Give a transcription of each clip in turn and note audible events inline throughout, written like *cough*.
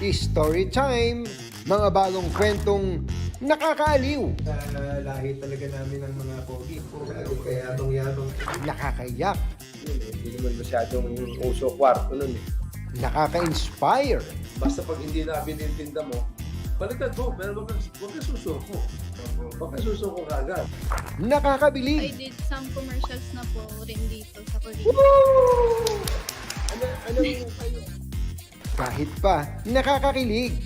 Story time! Mga bagong kwentong nakakaaliw, Sa lahi talaga namin ng mga pogi. Kaya yabang yabang. nakakayak, Hindi naman masyadong uso kwarto nun eh. nakaka-inspire, Basta pag hindi na binintinda mo, baliktad mo, pero wag wag kang susuko. Wag kang susuko kagad. I nakakabilib, did some commercials na po rin dito sa Korea. Ano, ano yung kayo? Kahit pa nakakakilig.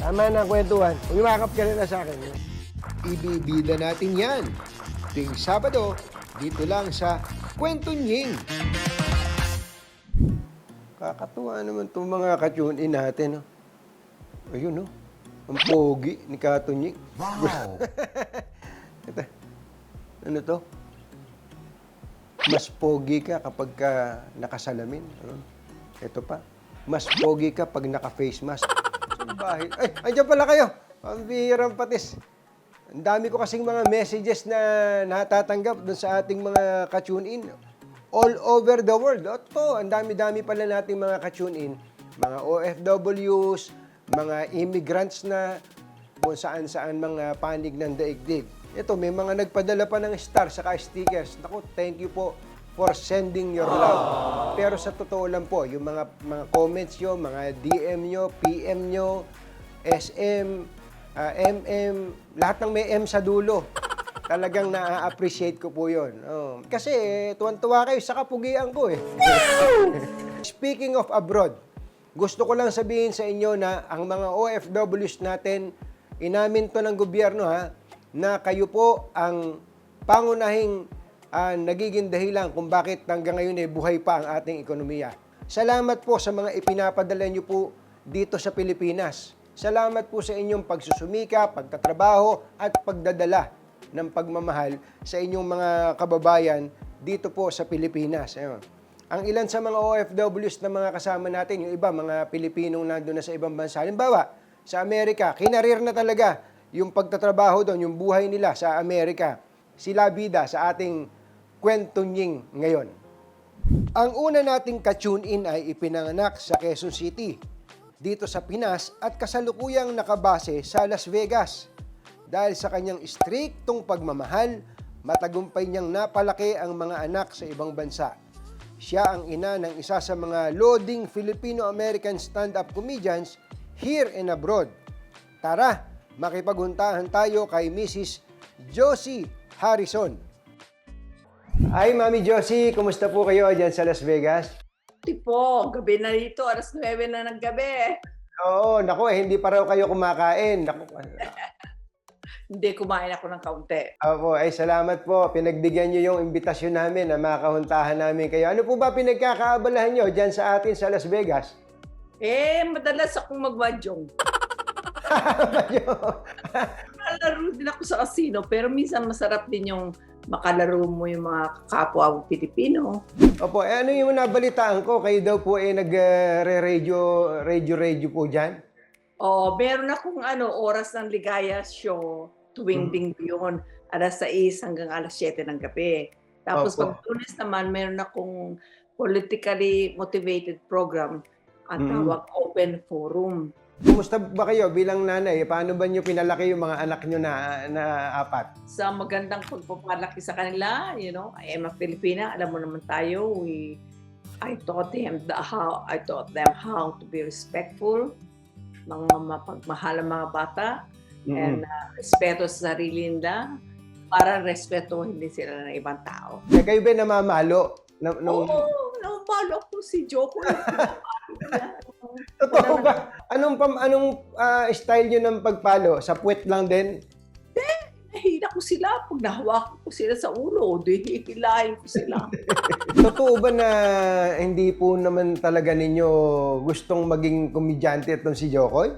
Tama na ang kwentuhan. Umimakap ka na sa akin. Ibibida natin yan. Tuwing Sabado, dito lang sa Kwento Nying. Kakatuwa naman itong mga ka-tune-in natin. No? Ayun, no? Ang pogi ni Katunyik. Wow! *laughs* Ito. Ano to? Mas pogi ka kapag ka nakasalamin. Ito pa. Mas pogi ka pag naka-face mask. Sa bahay. Ay, andyan pala kayo. Pambihirang patis. Ang dami ko kasing mga messages na natatanggap doon sa ating mga ka-tune-in. All over the world. Ito, ang dami-dami pala nating mga ka-tune-in. Mga OFWs, mga immigrants na kung saan-saan mga panig ng daigdig. Ito, may mga nagpadala pa ng star saka stickers. Naku, thank you po for sending your love. Pero sa totoo lang po, yung mga mga comments nyo, mga DM nyo, PM nyo, SM, ah, MM, lahat ng may M sa dulo. Talagang na-appreciate ko po yun. Oh. Kasi eh, tuwan-tuwa kayo sa kapugian ko eh. *laughs* Speaking of abroad, gusto ko lang sabihin sa inyo na ang mga OFWs natin, inamin to ng gobyerno ha, na kayo po ang pangunahing ah, nagiging dahilan kung bakit hanggang ngayon eh, buhay pa ang ating ekonomiya. Salamat po sa mga ipinapadala niyo po dito sa Pilipinas. Salamat po sa inyong pagsusumika, pagtatrabaho at pagdadala ng pagmamahal sa inyong mga kababayan dito po sa Pilipinas. Ayun. Ang ilan sa mga OFWs na mga kasama natin, yung iba, mga Pilipinong nandun na sa ibang bansa. Halimbawa, sa Amerika, kinarir na talaga yung pagtatrabaho doon, yung buhay nila sa Amerika. Sila bida sa ating kwentunying ngayon. Ang una nating ka-tune in ay ipinanganak sa Quezon City, dito sa Pinas at kasalukuyang nakabase sa Las Vegas. Dahil sa kanyang striktong pagmamahal, matagumpay niyang napalaki ang mga anak sa ibang bansa. Siya ang ina ng isa sa mga loading Filipino-American stand-up comedians here and abroad. Tara, makipaghuntahan tayo kay Mrs. Josie Harrison. Hi, Mami Josie. Kumusta po kayo dyan sa Las Vegas? Tipo, gabi na dito, alas 9 na ng gabi. Oo, nako eh, hindi pa raw kayo kumakain. Naku, *laughs* Hindi kumain ako ng kaunti. Opo, ay salamat po. Pinagbigyan niyo yung imbitasyon namin na makahuntahan namin kayo. Ano po ba pinagkakaabalahan niyo dyan sa atin sa Las Vegas? Eh, madalas akong magwadyong. *laughs* Makalaro din ako sa casino, pero minsan masarap din yung makalaro mo yung mga kapwa mo Pilipino. Opo, eh, ano yung nabalitaan ko? Kayo daw po eh nag-radio, radio, radio po dyan? O, meron akong ano, oras ng ligaya show tuwing linggo yun. Alas 6 hanggang alas 7 ng gabi. Tapos Opo. pag tulis naman, meron akong politically motivated program at Mm. tawag Open Forum. Kumusta ba kayo bilang nanay? Paano ba niyo pinalaki yung mga anak niyo na, na apat? sa magandang pagpapalaki sa kanila, you know, I am a Filipina, alam mo naman tayo, we, I taught them the how, I taught them how to be respectful, mga mapagmahal ang mga bata, and uh, respeto sa sarili nila, para respetuhin din sila ng ibang tao. Eh, kayo ba namamalo? Na, Oo, nung, oh, nabalo ko si Joko. *laughs* Totoo ba? Anong, pam, anong ah, style niyo ng pagpalo? Sa puwet lang din? Nahina ko sila pag nahawakan ko sila sa ulo, di hihilahin ko sila. *laughs* Totoo ba na hindi po naman talaga ninyo gustong maging komedyante itong si Jokoy?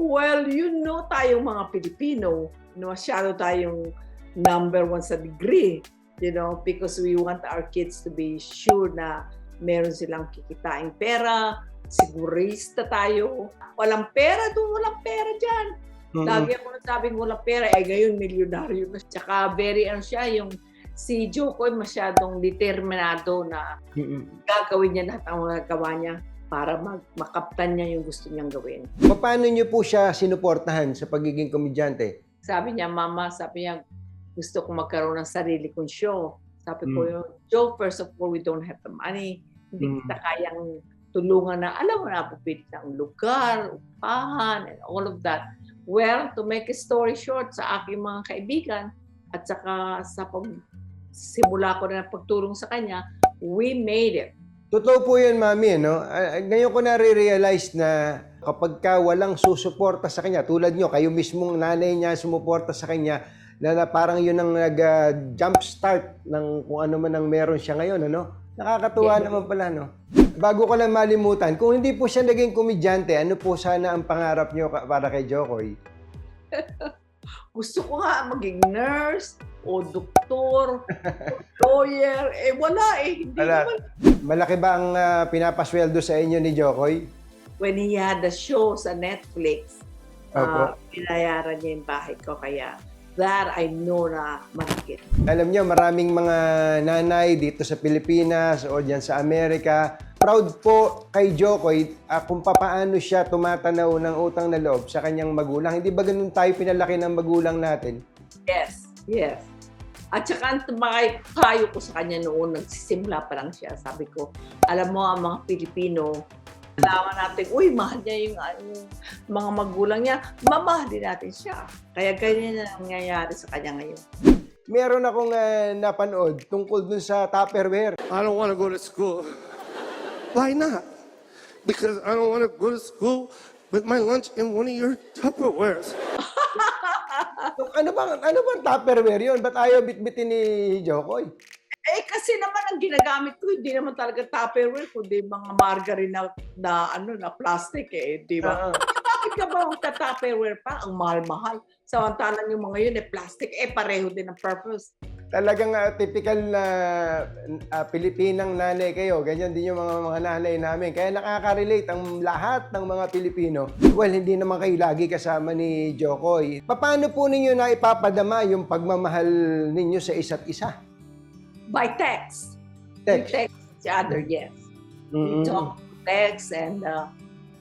Well, you know tayong mga Pilipino, no, masyado tayong number one sa degree, you know, because we want our kids to be sure na meron silang kikitaing pera, sigurista tayo. Walang pera doon, walang pera dyan. Lagi ako nasabing walang pera, eh ngayon milyonaryo na. Tsaka very ano siya, yung si Jokoy masyadong determinado na Mm-mm. gagawin niya lahat ang mga gawa niya. para mag makaptan niya yung gusto niyang gawin. Paano niyo po siya sinuportahan sa pagiging komedyante? Sabi niya, Mama, sabi niya, gusto ko magkaroon ng sarili kong show. Sabi ko, Mm. yung Joe, first of all, we don't have the money. Hindi Mm. kita kayang tulungan na, alam mo na, pupit ng lugar, upahan, and all of that. Well, to make a story short, sa aking mga kaibigan, at saka sa pag simula ko na ng pagtulong sa kanya, we made it. Totoo po yun, mami. No? Ah, Ngayon ko na-realize na kapag ka walang susuporta sa kanya, tulad nyo, kayo mismong nanay niya sumuporta sa kanya, na, na parang yun ang nag-jump start ng kung ano man ang meron siya ngayon. Ano? Nakakatuwa Yeah. naman pala. No? Bago ko lang malimutan, kung hindi po siya naging komedyante, ano po sana ang pangarap nyo ka- para kay Jokoy? *laughs* Gusto ko nga maging nurse, o doktor, o lawyer. Eh, wala eh. Hindi Wala. naman Malaki ba ang ah, pinapasweldo sa inyo ni Jokoy? when he had the show sa Netflix, Opo. uh, pinayaran niya yung bahay ko. Kaya that I know na mahigit. Alam niyo, maraming mga nanay dito sa Pilipinas o diyan sa Amerika. Proud po kay Jokoy ah, kung papaano siya tumatanaw ng utang na loob sa kanyang magulang. Hindi ba ganun tayo pinalaki ng magulang natin? Yes, yes. At saka ang tumakay payo ko sa kanya noon, nagsisimula pa lang siya. Sabi ko, alam mo ang mga Pilipino, alaman natin, uy, mahal niya yung, ano, yung mga magulang niya, mamahalin natin siya. Kaya ganyan na nangyayari sa kanya ngayon. Meron akong ah, napanood tungkol dun sa Tupperware. I don't want to go to school. Why not? Because I don't want to go to school with my lunch in one of your Tupperwares. *laughs* Ano bang, ano bang Tupperware yun? Ba't ayaw bitbitin ni Jokoy? Eh, kasi naman ang ginagamit ko, hindi naman talaga Tupperware, kundi mga margarine na, na, ano, na plastic eh, di ba? Ah, Bakit ka ba ang Tupperware pa? Ang mahal-mahal. Samantalang yung mga yun eh, plastic, eh, pareho din ang purpose. talagang ah, typical na ah, Pilipinang nanay kayo. Ganyan din yung mga mga nanay namin. Kaya nakaka-relate ang lahat ng mga Pilipino. Well, hindi naman kayo lagi kasama ni Jokoy. Paano po ninyo na ipapadama yung pagmamahal ninyo sa isa't isa? By text. Text. We text each other, yes. Mm-mm. We talk text and, uh,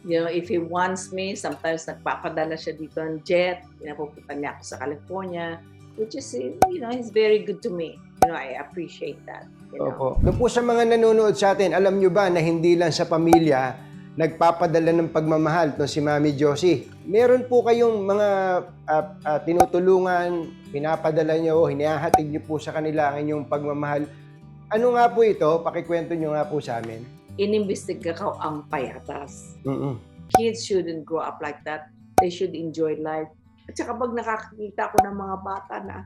you know, if he wants me, sometimes nagpapadala siya dito ng jet. Pinapupunta niya ako sa California, which is, you know, he's very good to me. You know, I appreciate that. You know? Opo. Doon po sa mga nanonood sa atin, alam nyo ba na hindi lang sa pamilya nagpapadala ng pagmamahal to si Mami Josie. Meron po kayong mga ah, ah, tinutulungan, pinapadala nyo, hinihahatid nyo po sa kanila ang inyong pagmamahal. Ano nga po ito? Pakikwento nyo nga po sa amin. Inimbestiga ko ang payatas. Mm-mm. kids shouldn't grow up like that. They should enjoy life. At saka pag nakakita ko ng mga bata na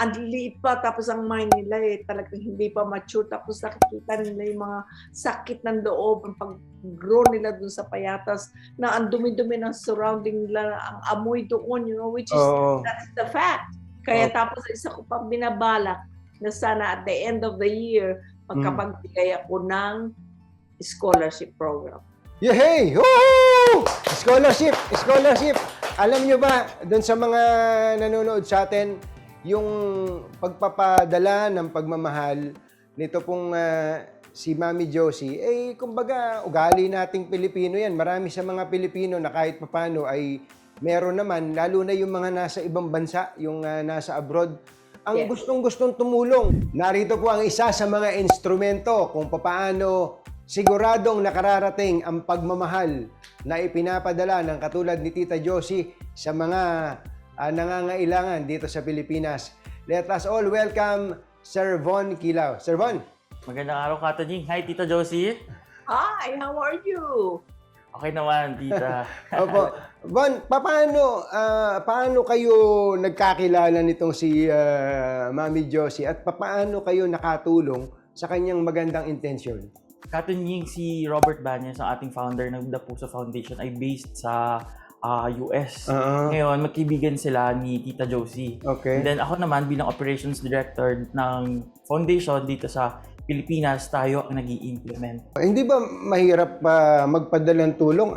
ang liit pa, tapos ang mind nila eh, talagang hindi pa mature, tapos nakikita nila yung mga sakit ng loob, ang pag-grow nila dun sa payatas, na ang dumi-dumi ng surrounding nila, ang amoy doon, you know, which is, Oo. that's the fact. Kaya Oh. tapos isa ko pa binabalak na sana at the end of the year, magkapagbigay ako ng scholarship program. Yehey! Woohoo! Scholarship! Scholarship! Alam nyo ba, doon sa mga nanonood sa atin, yung pagpapadala ng pagmamahal nito pong ah, si Mami Josie, eh, kumbaga, ugali nating Pilipino yan. Marami sa mga Pilipino na kahit papano ay meron naman, lalo na yung mga nasa ibang bansa, yung ah, nasa abroad, ang Yes. gustong-gustong tumulong. Narito po ang isa sa mga instrumento kung papaano siguradong nakararating ang pagmamahal na ipinapadala ng katulad ni Tita Josie sa mga ah, nangangailangan dito sa Pilipinas. Let us all welcome Sir Von Kilaw. Sir Von, Magandang araw, Kato Jing. Hi, Tita Josie. Hi, how are you? Okay naman, Tita. *laughs* Opo. Von, paano, ah, paano kayo nagkakilala nitong si ah, Mami Josie at paano kayo nakatulong sa kanyang magandang intensyon? Kato Jing, si Robert Banyas, ang ating founder ng The Puso Foundation, ay based sa ah, US. Oo. Ngayon, magkibigan sila ni Tita Josie. Okay. And then ako naman bilang operations director ng foundation dito sa Pilipinas, tayo ang nag implement Hindi ba mahirap pa magpadala ng tulong?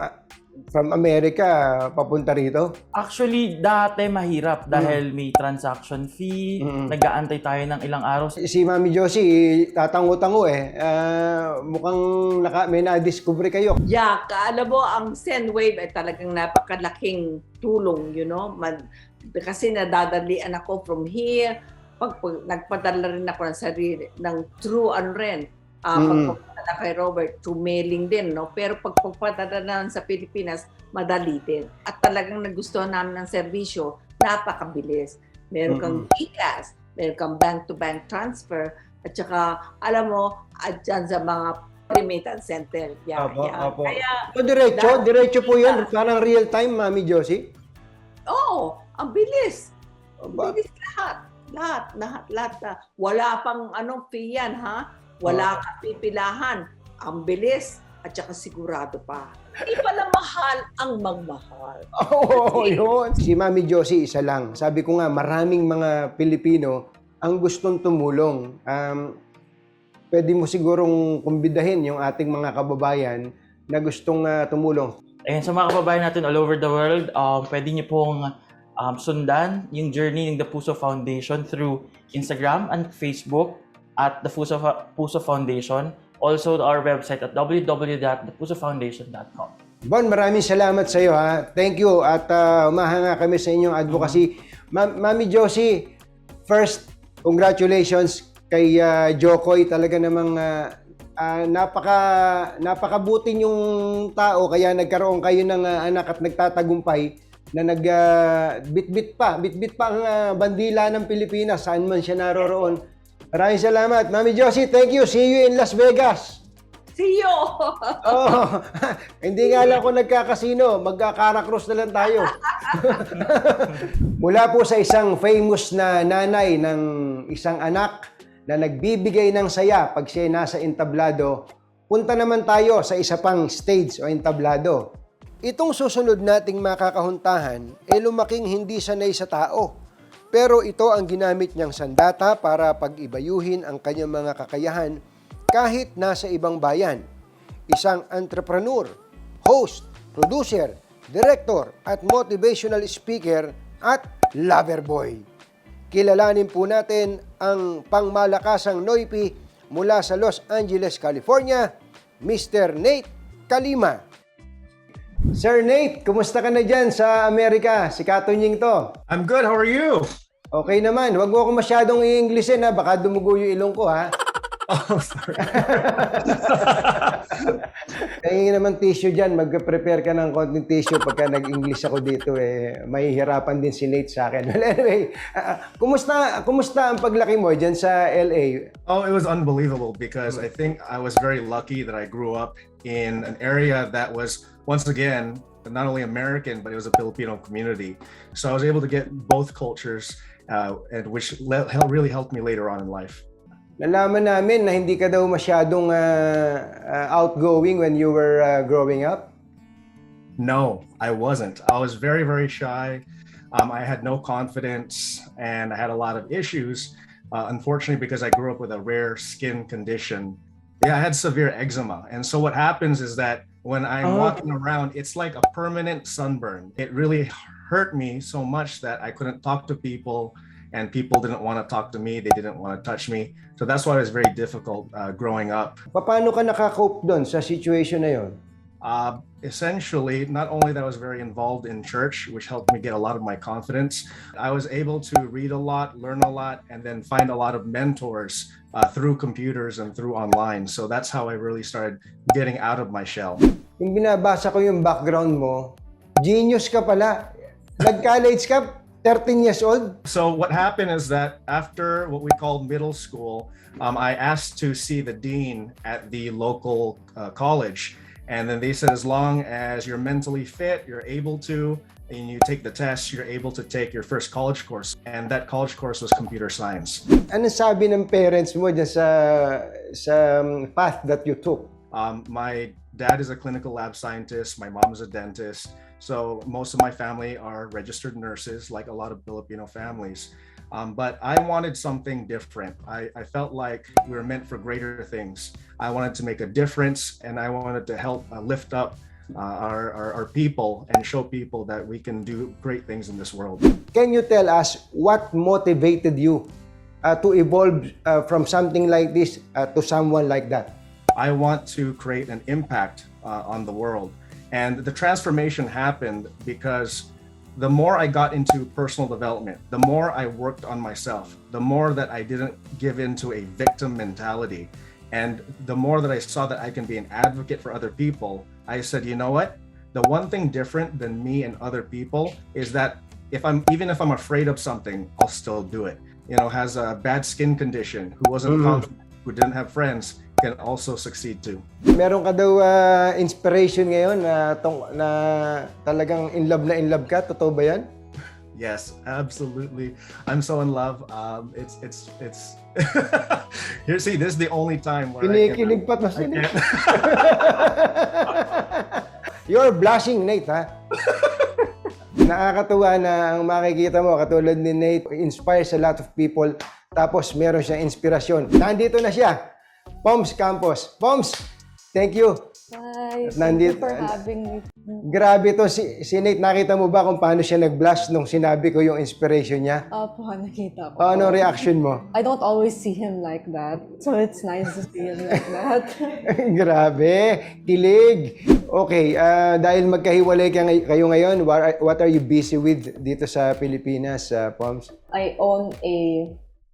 Ah, from America papunta rito? Actually, dati mahirap dahil may transaction fee, Mm. nag-aantay tayo ng ilang araw. Si Mami Josie, tatango-tango eh. Ah, mukhang naka, may na-discover kayo. Yeah, ka- alam mo, ang Sendwave ay talagang napakalaking tulong, you know. Man, kasi nadadalian ako from here. Pag, pag nagpadala rin ako ng sarili, ng true and rent. Uh, Mm. Pagpapadala kay Robert, through mailing din, no? Pero pag pagpadala naman sa Pilipinas, madali din. At talagang nagustuhan namin ng serbisyo, napakabilis. Meron kang GCash, meron kang bank-to-bank transfer, at saka, alam mo, at dyan sa mga remittance center. Yeah, Apo, yeah. apo. Kaya, So, diretso? Dahil- Diretso po yun? Parang real time, Mami Josie? Oo, ang bilis. Ang bilis lahat. Lahat, lahat, lahat. na- Wala pang anong fee yan, ha? Wala kang pipilahan. Ang bilis at saka sigurado pa. Hindi pala mahal ang magmahal. *laughs* Oo, yun. Si Mami Josie, isa lang. Sabi ko nga, maraming mga Pilipino ang gustong tumulong. Um, pwede mo sigurong kumbidahin yung ating mga kababayan na gustong ah, tumulong. Ayan, sa mga kababayan natin all over the world, um, pwede niyo pong um, sundan yung journey ng The Puso Foundation through Instagram and Facebook at The Puso, Puso Foundation. Also, our website at www.thepusofoundation.com. Bon, maraming salamat sa iyo ha. Thank you at uh, umahanga kami sa inyong advocacy. Ma- Mami Josie, first, congratulations kay uh, Jokoy. Talaga namang uh, uh, napaka napakabuti yung tao kaya nagkaroon kayo ng uh, anak at nagtatagumpay na nag uh, bitbit pa, bitbit pa ang uh, bandila ng Pilipinas saan man siya naroroon. Maraming salamat. Mami Josie, thank you. See you in Las Vegas. See you! *laughs* Oo. *laughs* Hindi nga lang ako nagkakasino. Magkakarakros na lang tayo. *laughs* Mula po sa isang famous na nanay ng isang anak na nagbibigay ng saya pag siya nasa entablado, punta naman tayo sa isa pang stage o entablado. Itong susunod nating makakahuntahan ay lumaking hindi sanay sa tao. Pero ito ang ginamit niyang sandata para pag-ibayuhin ang kanyang mga kakayahan kahit nasa ibang bayan. Isang entrepreneur, host, producer, director at motivational speaker at lover boy. Kilalanin po natin ang pangmalakasang Noipi mula sa Los Angeles, California, Mr. Nate Kalima. Sir Nate, kumusta ka na dyan sa Amerika? Si Katunying to. I'm good. How are you? Okay naman, wag mo ako masyadong i-Englishin ha, baka dumugo yung ilong ko ha. *laughs* Oh, sorry. *laughs* Kaya naman tissue dyan, mag-prepare ka ng konting tissue pagka nag-English ako dito eh. Mahihirapan din si Nate sa akin. *laughs* Well, anyway, ah, kumusta, kumusta ang paglaki mo dyan sa LA? oh, it was unbelievable because I think I was very lucky that I grew up in an area that was once again not only American but it was a Filipino community. So I was able to get both cultures, uh, and which le- really helped me later on in life. Nalaman namin na hindi ka daw masyadong ah, ah, outgoing when you were ah, growing up. No, I wasn't. I was very, very shy. Um, I had no confidence and I had a lot of issues, uh, unfortunately, because I grew up with a rare skin condition. Yeah, I had severe eczema. And so what happens is that when I'm Oh. walking around, it's like a permanent sunburn. It really hurt me so much that I couldn't talk to people and people didn't want to talk to me. They didn't want to touch me. So that's why it was very difficult uh, growing up. Paano ka nakakope doon sa situation na yon? Uh, essentially, not only that I was very involved in church, which helped me get a lot of my confidence, I was able to read a lot, learn a lot, and then find a lot of mentors uh, through computers and through online. So that's how I really started getting out of my shell. Yung binabasa ko yung background mo, genius ka pala. Nag-college ka, 13 years old. So what happened is that after what we call middle school, um, I asked to see the dean at the local uh, college, and then they said as long as you're mentally fit, you're able to, and you take the test, you're able to take your first college course, and that college course was computer science. Ano sabi ng parents mo dyan sa, sa um, path that you took? Um, my dad is a clinical lab scientist. My mom is a dentist. So most of my family are registered nurses, like a lot of Filipino families. Um, but I wanted something different. I, I felt like we were meant for greater things. I wanted to make a difference and I wanted to help uh, lift up uh, our, our our people and show people that we can do great things in this world. Can you tell us what motivated you uh, to evolve uh, from something like this uh, to someone like that? I want to create an impact uh, on the world. And the transformation happened because the more I got into personal development, the more I worked on myself, the more that I didn't give into a victim mentality, and the more that I saw that I can be an advocate for other people, I said, you know what? The one thing different than me and other people is that if I'm even if I'm afraid of something, I'll still do it. You know, has a bad skin condition, who wasn't Mhm. confident, who didn't have friends, can also succeed too. Meron ka daw uh, inspiration ngayon na, tong, na talagang in love na in love ka? Totoo ba yan? Yes, absolutely. I'm so in love. Um, it's it's it's. *laughs* Here, see, this is the only time where Kinikilig can, pa I si Nate. can't- *laughs* *laughs* You're blushing, Nate, ha? Nakakatuwa na ang makikita mo, katulad ni Nate, inspires a lot of people. Tapos meron siyang inspirasyon. Nandito na siya. Poms Campos. Poms, thank you. Hi, thank Nandito- you for having me. Grabe to si, si Nate. Nakita mo ba kung paano siya nag-blush nung sinabi ko yung inspiration niya? Opo, nakita ko. Ano reaction mo? I don't always see him like that. So it's nice to see him like that. *laughs* Grabe, kilig. Okay, ah, dahil magkahiwalay ka ngay- kayo ngayon, what are, what are you busy with dito sa Pilipinas, uh, Poms? I own a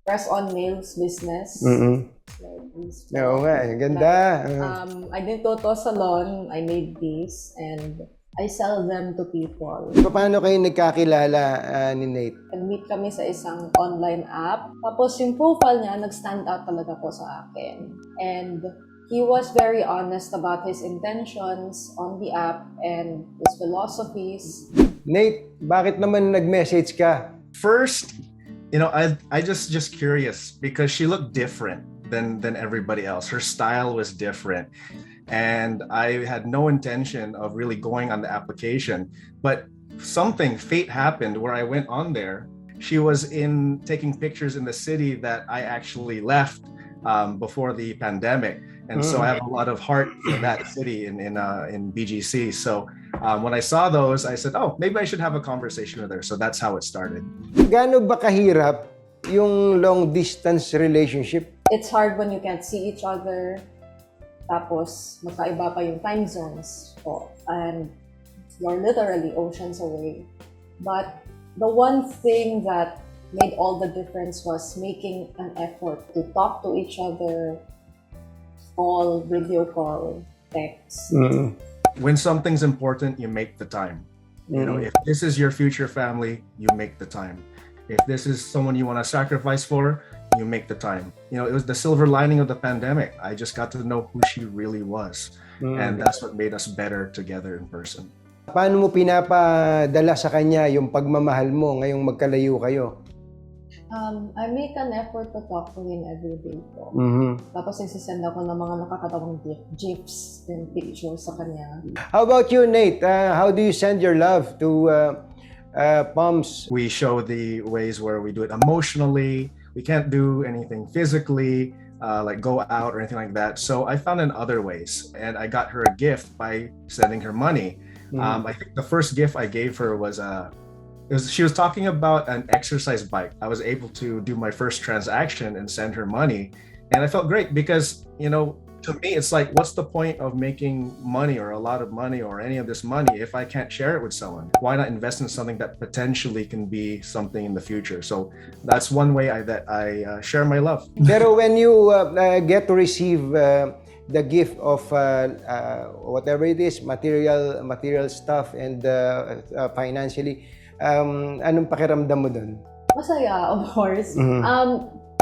press-on nails business. Mm-mm. Like these Oo nga, eh, ganda. Ah. Um, I did to to salon. I made these and I sell them to people. paano kayo nagkakilala ah, ni Nate? Nag-meet kami sa isang online app. Tapos yung profile niya, nag-stand out talaga po sa akin. And he was very honest about his intentions on the app and his philosophies. Nate, bakit naman nag-message ka? First, you know, I I just just curious because she looked different than than everybody else. Her style was different, and I had no intention of really going on the application. But something fate happened where I went on there. She was in taking pictures in the city that I actually left um, before the pandemic, and so I have a lot of heart for that city in in uh, in BGC. So um, when I saw those, I said, "Oh, maybe I should have a conversation with her." So that's how it started. Gaano ba kahirap yung long distance relationship? It's hard when you can't see each other. Tapos, magkaiba pa yung time zones po. And you're literally oceans away. But the one thing that made all the difference was making an effort to talk to each other, call, video call, text. when something's important, you make the time. You know, if this is your future family, you make the time. If this is someone you want to sacrifice for, you make the time. You know, it was the silver lining of the pandemic. I just got to know who she really was. And that's what made us better together in person. Paano mo pinapadala sa kanya yung pagmamahal mo ngayong magkalayo kayo? Um, I make an effort to talk to him every day po. Mhm. Tapos nagsisend ako ng mga nakakatawang gif- gifs and pictures sa kanya. How about you, Nate? Uh, how do you send your love to uh, uh, Poms? We show the ways where we do it emotionally. We can't do anything physically, uh, like go out or anything like that. So I found in other ways, and I got her a gift by sending her money. Um, I think the first gift I gave her was uh, it was, she was talking about an exercise bike. I was able to do my first transaction and send her money, and I felt great because you know to me it's like what's the point of making money or a lot of money or any of this money if I can't share it with someone? Why not invest in something that potentially can be something in the future? So that's one way I that I uh, share my love. *laughs* Pero when you uh, uh, get to receive uh, the gift of uh, uh, whatever it is, material material stuff and financially, um, anong pakiramdam mo doon? Masaya, of course. Mhm. Um,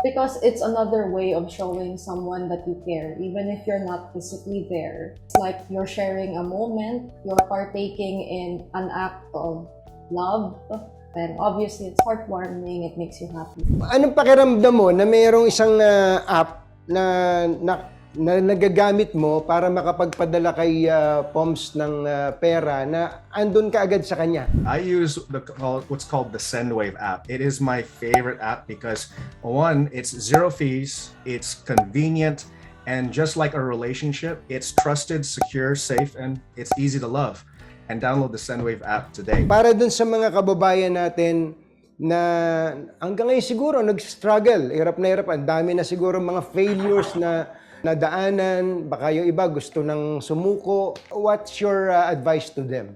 because it's another way of showing someone that you care, even if you're not physically there. It's like you're sharing a moment, you're partaking in an act of love, and obviously it's heartwarming, it makes you happy. Anong pakiramdam mo na mayroong isang uh, app na, na na nagagamit mo para makapagpadala kay uh, Poms ng uh, pera na andun ka agad sa kanya? I use the what's called the Sendwave app. It is my favorite app because one, it's zero fees, it's convenient, And just like a relationship, it's trusted, secure, safe, and it's easy to love. And download the Sendwave app today. Para dun sa mga kababayan natin na hanggang ngayon siguro nag-struggle, hirap na hirap, ang dami na siguro mga failures na nadaanan, baka yung iba gusto nang sumuko. What's your uh, advice to them?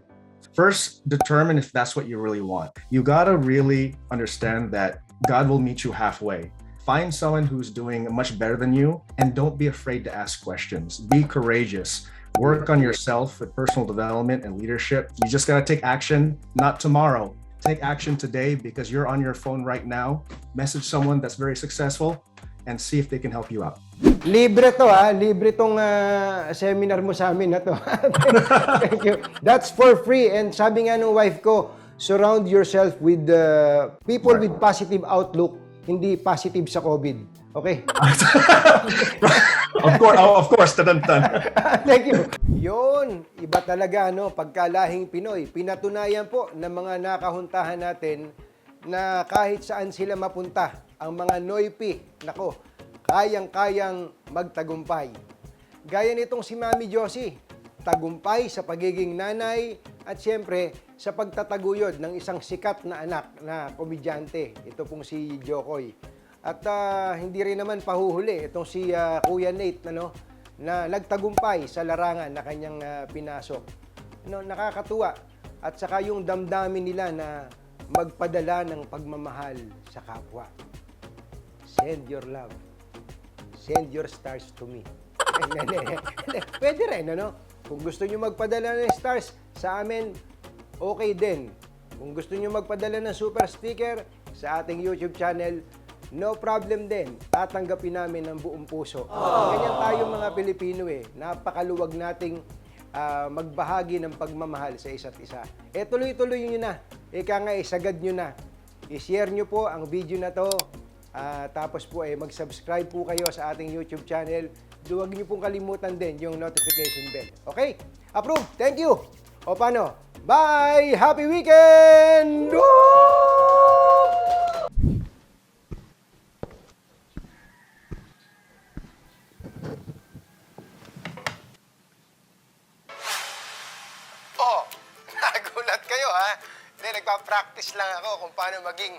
First, determine if that's what you really want. You gotta really understand that God will meet you halfway. Find someone who's doing much better than you and don't be afraid to ask questions. Be courageous. Work on yourself with personal development and leadership. You just gotta take action, not tomorrow. Take action today because you're on your phone right now. Message someone that's very successful and see if they can help you out. Libre to ha, libre tong ah, seminar mo sa amin na to. *laughs* Thank you. That's for free and sabi nga ng wife ko, surround yourself with uh, people with positive outlook, hindi positive sa COVID. Okay? *laughs* of course, oh, of course, dun-dun-dun. *laughs* Thank you. Yun, iba talaga no, pagkalahing Pinoy. Pinatunayan po ng mga nakahuntahan natin na kahit saan sila mapunta, ang mga Noipi, nako, kayang-kayang magtagumpay. Gaya nitong si Mami Josie, tagumpay sa pagiging nanay at siyempre sa pagtataguyod ng isang sikat na anak na komedyante. Ito pong si Jokoy. At ah, hindi rin naman pahuhuli itong si ah, Kuya Nate ano, na nagtagumpay sa larangan na kanyang ah, pinasok. No, nakakatuwa. At saka yung damdamin nila na magpadala ng pagmamahal sa kapwa. Send your love. Send your stars to me. *laughs* Pwede rin, ano? Kung gusto nyo magpadala ng stars sa amin, okay din. Kung gusto nyo magpadala ng super sticker sa ating YouTube channel, no problem din. Tatanggapin namin ng buong puso. Ganyan tayo mga Pilipino eh. Napakaluwag nating ah, magbahagi ng pagmamahal sa isa't isa. Eh tuloy-tuloy nyo na. Ika nga, isagad nyo na. I-share nyo po ang video na to. Ah, tapos po eh, mag-subscribe po kayo sa ating YouTube channel. Huwag niyo pong kalimutan din yung notification bell. Okay? Approve! Thank you! O paano? Bye! Happy weekend! Woo! Oh, *laughs* nagulat kayo ha? Hindi, nagpa-practice lang ako kung paano maging.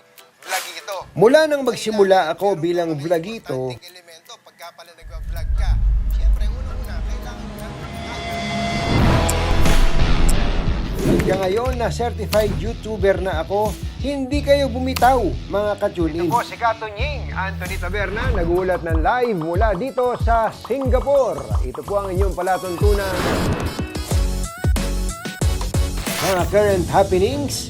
Mula nang magsimula ako bilang vlogito, Hanggang ngayon na certified YouTuber na ako, hindi kayo bumitaw, mga kachulin. Ito po si Kato Nying, Anthony Taberna, nagulat ng live mula dito sa Singapore. Ito po ang inyong palatuntunan mga current happenings,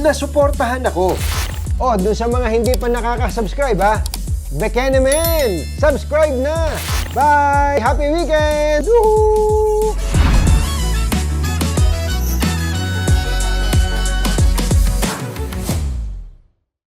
na suportahan ako. O, dun sa mga hindi pa nakaka-subscribe ha, Bekenemen! Subscribe na! Bye! Happy weekend! Woohoo!